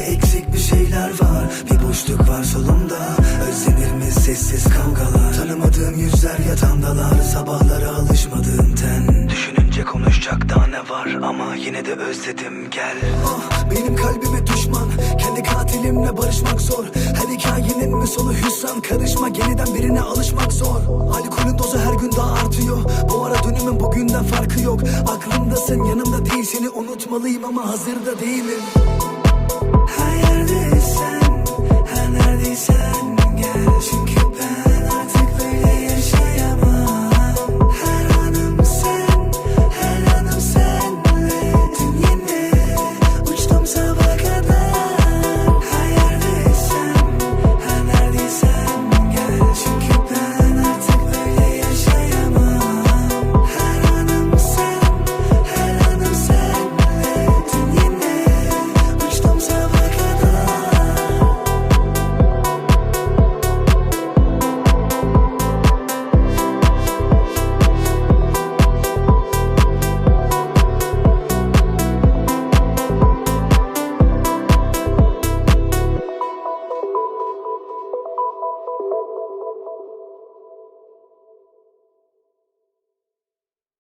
Sanki eksik bir şeyler var. Bir boşluk var solumda. Özlenir mi sessiz kavgalar? Tanımadığım yüzler yatandalar. Sabahlara alışmadığım ten. Düşününce konuşacak daha ne var? Ama yine de özledim. Gel. Oh benim kalbime düşman. Kendi katilimle barışmak zor. Her hikayenin mi sonu hüsran? Karışma yeniden birine alışmak zor. Alkolün dozu her gün daha artıyor. Bu ara dönümün bugünden farkı yok. Aklımdasın yanımda değil. Seni unutmalıyım ama hazırda değilim. Her yerdeysen, her neredeysen gel Çünkü